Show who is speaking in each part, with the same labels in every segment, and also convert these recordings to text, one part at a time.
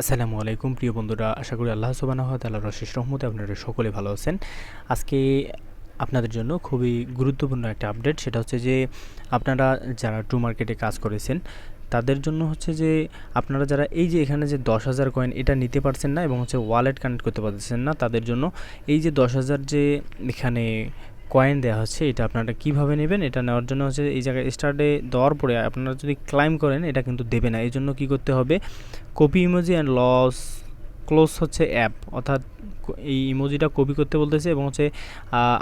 Speaker 1: আসসালামু আলাইকুম, প্রিয় বন্ধুরা, আশা করি আল্লাহ সুবাহ তাল্লাহ রশিস রহমতে আপনারা সকলে ভালো আছেন। আজকে আপনাদের জন্য খুবই গুরুত্বপূর্ণ একটা আপডেট, সেটা হচ্ছে যে আপনারা যারা টু মার্কেটে কাজ করেছেন, তাদের জন্য হচ্ছে যে আপনারা যারা এই যে এখানে যে দশ হাজার কয়েন এটা নিতে পারছেন না এবং হচ্ছে ওয়ালেট কানেক্ট করতে পারছেন না, তাদের জন্য এই যে দশ হাজার যে এখানে কয়েন দেওয়া হচ্ছে, এটা আপনারা কীভাবে নেবেন, এটা নেওয়ার জন্য হচ্ছে এই জায়গায় স্টার্টে দেওয়ার পরে আপনারা যদি ক্লাইম করেন, এটা কিন্তু দেবে না। এই জন্য কী করতে হবে copy emoji and loss close হচ্ছে অ্যাপ অর্থাৎ এই ইমোজিটা কপি করতে বলতেছে এবং হচ্ছে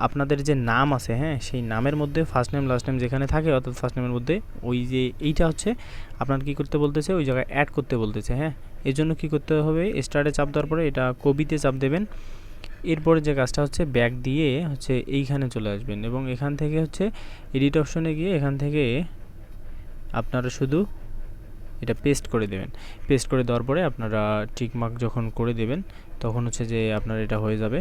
Speaker 1: আপনাদের যে নাম আছে হ্যাঁ সেই নামের মধ্যে ফার্স্ট নেম লাস্ট নেম যেখানে থাকে, অর্থাৎ ফার্স্ট নেমের মধ্যে ওই যে এইটা হচ্ছে, আপনার কী করতে বলতেছে, ওই জায়গায় অ্যাড করতে বলতেছে হ্যাঁ। এই জন্য কী করতে হবে স্টার্টে চাপ দেওয়ার পরে এটা কবিতে চাপ দেবেন। এরপরে যে কাজটা হচ্ছে ব্যাক দিয়ে হচ্ছে এইখানে চলে আসবেন এবং এখান থেকে হচ্ছে এডিট অপশনে গিয়ে এখান থেকে আপনারা শুধু এটা পেস্ট করে দেবেন। পেস্ট করে দেওয়ার পরে আপনারা টিকমার্ক যখন করে দেবেন, তখন হচ্ছে যে আপনার এটা হয়ে যাবে।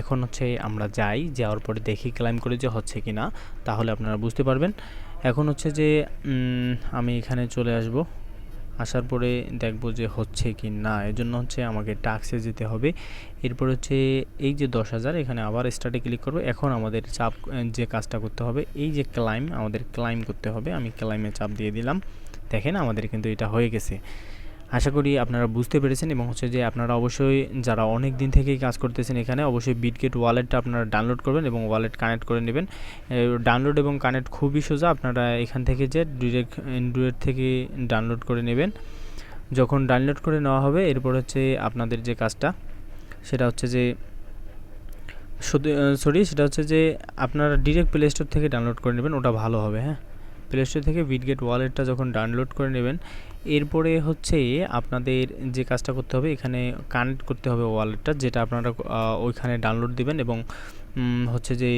Speaker 1: এখন হচ্ছে আমরা যাই, যাওয়ার পরে দেখি ক্লাইম করে যে হচ্ছে কি না তাহলে আপনারা বুঝতে পারবেন। এখন হচ্ছে যে আমি এখানে চলে আসব। আসার পরে দেখব যে হচ্ছে কি না। এর জন্য হচ্ছে আমাকে টাক্সে যেতে হবে। এরপর হচ্ছে এই যে দশ হাজার, এখানে আবার স্টার্টে ক্লিক করব। এখন আমাদের চাপ যে কাজটা করতে হবে, এই যে ক্লাইম আমাদের ক্লাইম করতে হবে। আমি ক্লাইমে চাপ দিয়ে দিলাম। দেখেন আমাদের কিন্তু এটা হয়ে গেছে। আশা করি আপনারা বুঝতে পেরেছেন এবং হচ্ছে যে আপনারা অবশ্যই যারা অনেক দিন থেকেই কাজ করতেছেন এখানে, অবশ্যই বিটগেট ওয়ালেটটা আপনারা ডাউনলোড করবেন এবং ওয়ালেট কানেক্ট করে নেবেন। ডাউনলোড এবং কানেক্ট খুবই সোজা, আপনারা এখান থেকে যে ডিরেক্ট অ্যান্ড্রয়েড থেকে ডাউনলোড করে নেবেন। যখন ডাউনলোড করে নেওয়া হবে, এরপর হচ্ছে আপনাদের যে কাজটা, সেটা হচ্ছে যে সরি সেটা হচ্ছে যে আপনারা ডিরেক্ট প্লে স্টোর থেকে ডাউনলোড করে নেবেন, ওটা ভালো হবে হ্যাঁ। প্লে স্টোর থেকে বিটগেট ওয়ালেটটা যখন ডাউনলোড করে নেবেন, এরপরে হচ্ছে আপনাদের যে কাজটা করতে হবে, এখানে কানেক্ট করতে হবে ওয়ালেটটা যেটা আপনারা ওইখানে ডাউনলোড দিবেন এবং হচ্ছে যে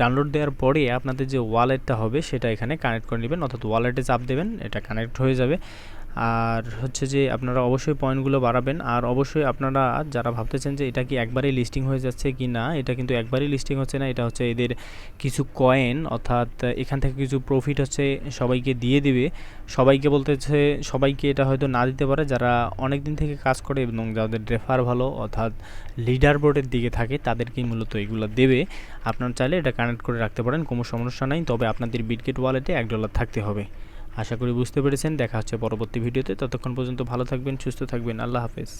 Speaker 1: ডাউনলোড দেওয়ার পরে আপনাদের যে ওয়ালেটটা হবে, সেটা এখানে কানেক্ট করে নেবেন। অর্থাৎ ওয়ালেটে চাপ দেবেন, এটা কানেক্ট হয়ে যাবে। আর হচ্ছে যে আপনারা অবশ্যই পয়েন্টগুলো বাড়াবেন। আর অবশ্যই আপনারা যারা ভাবতেছেন যে এটা কি একবারেই লিস্টিং হয়ে যাচ্ছে কি না, এটা কিন্তু একবারেই লিস্টিং হচ্ছে না, এটা হচ্ছে এদের কিছু কয়েন অর্থাৎ এখান থেকে কিছু প্রফিট হচ্ছে, সবাইকে দিয়ে দিবে। সবাইকে বলতেছে, সবাইকে এটা হয়তো না দিতে পারে, যারা অনেক দিন থেকে কাজ করে এবং যাদের রেফার ভালো, অর্থাৎ লিডার বোর্ডের দিকে থাকে, তাদেরকেই মূলত এগুলো দেবে। আপনারা চাইলে এটা কানেক্ট করে রাখতে পারেন, কোনো সমস্যা নাই। তবে আপনাদের বিটগেট ওয়ালেটে এক ডলার থাকতে হবে। আশা করি বুঝতে পেরেছেন। দেখা হচ্ছে পরবর্তী ভিডিওতে। ততক্ষণ পর্যন্ত ভালো থাকবেন, সুস্থ থাকবেন। আল্লাহ হাফেজ।